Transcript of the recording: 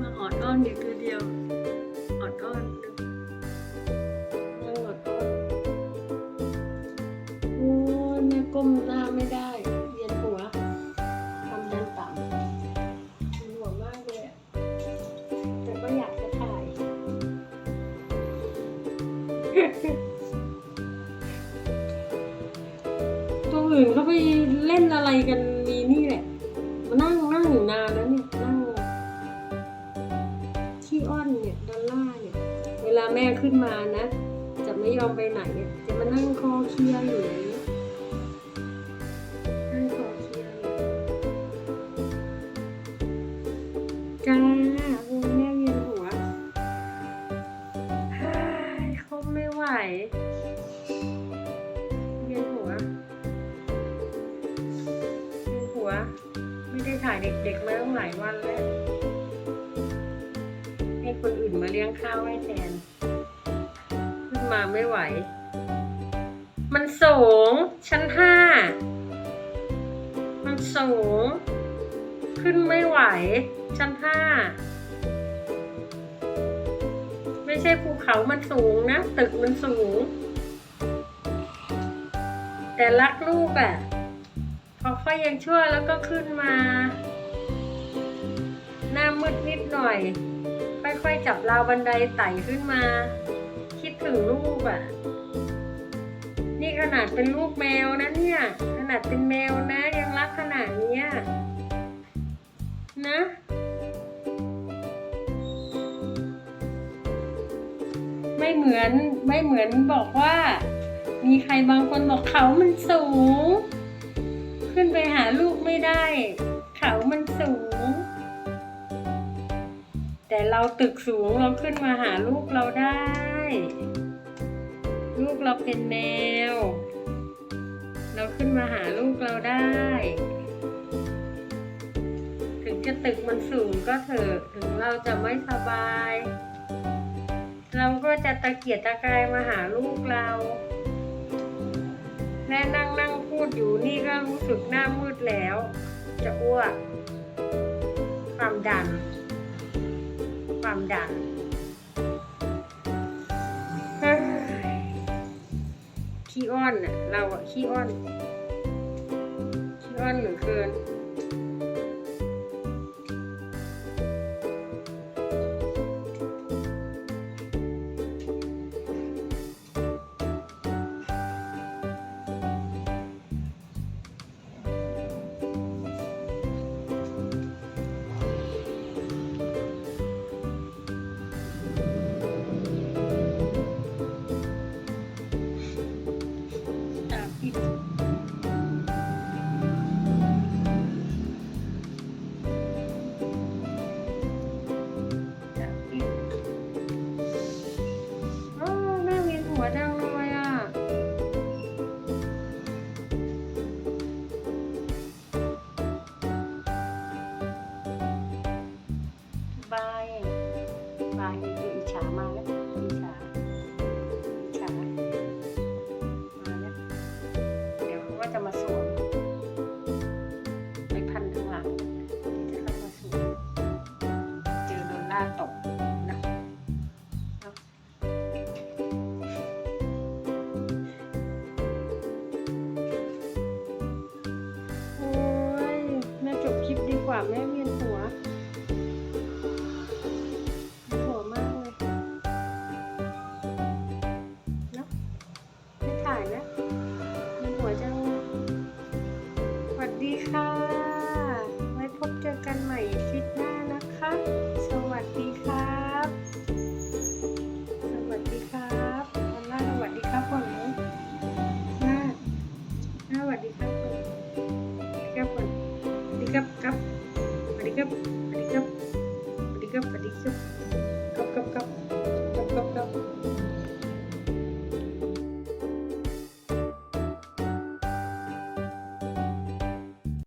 มาออดอ้อนอยู่ตัวเดียวออดอ้อนนั่ออดอ้อนโอ้ยแม่ก้มหน้าไม่ได้เวียนหัวความดันต่ำเวียนหัวมากเลยอะแต่ก็อยากจะถ่าย ตัวอื่นเขาไปเล่นอะไรกันมีนี่แหละ มานั่ง อยู่นานแล้วเนี่ยนั่งขี้อ้อนเนี่ยดอลล่าเนี่ย เวลาแม่ขึ้นมานะ จะไม่ยอมไปไหนเนี่ยจะมานั่งคอเคลียร์อยู่อย่างนี้นั่งคอเคลียอยู่จ้าโอ้ยแม่เวียนหัวเฮ้ยคงไม่ไหว ถ่ายเด็กๆมาตั้งหลายวันแล้วให้คนอื่นมาเลี้ยงข้าวให้แทน ขึ้นมาไม่ไหว มันสูง ชั้นห้า มันสูง ขึ้นไม่ไหว ชั้นห้า ไม่ใช่ภูเขามันสูงนะ ตึกมันสูง แต่รักลูกอะ่ะ ค่อยยังชั่วแล้วก็ขึ้นมา หน้ามืดนิดหน่อย ค่อยๆจับราวบันไดไต่ขึ้นมา คิดถึงลูกอะ่ะ นี่ขนาดเป็นลูกแมวนะเนี่ย ขนาดเป็นแมวนะยังรักขนาดนี้นะไม่เหมือนไม่เหมือนบอกว่า มีใครบางคนบอกเขามันสูง ขึ้นไปหาลูกไม่ได้ เขามันสูง แต่เราตึกสูงเราขึ้นมาหาลูกเราได้ ลูกเราเป็นแมว เราขึ้นมาหาลูกเราได้ ถึงจะตึกมันสูงก็เถอะถึงเราจะไม่สบาย เราก็จะตะเกียกตะกายมาหาลูกเรา แม่นั่งนั่งพูดอยู่นี่ก็รู้สึกหน้ามืดแล้ว จะอ้วก ความดัน ความดันเฮ้ยขี้อ้อนน่ะเราอะขี้อ้อนขี้อ้อนเหลือเกิน บายบายดูอิจฉามาแล้วอิจฉาอิจฉามาแล้วเดี๋ยวเขาก็จะมาสวมไปพันข้างหลังเดี๋ยวจะเข้ามาสวมเจอโดนล่าตกนะโอ้ยแม่จบคลิปดีกว่าแม่เวียน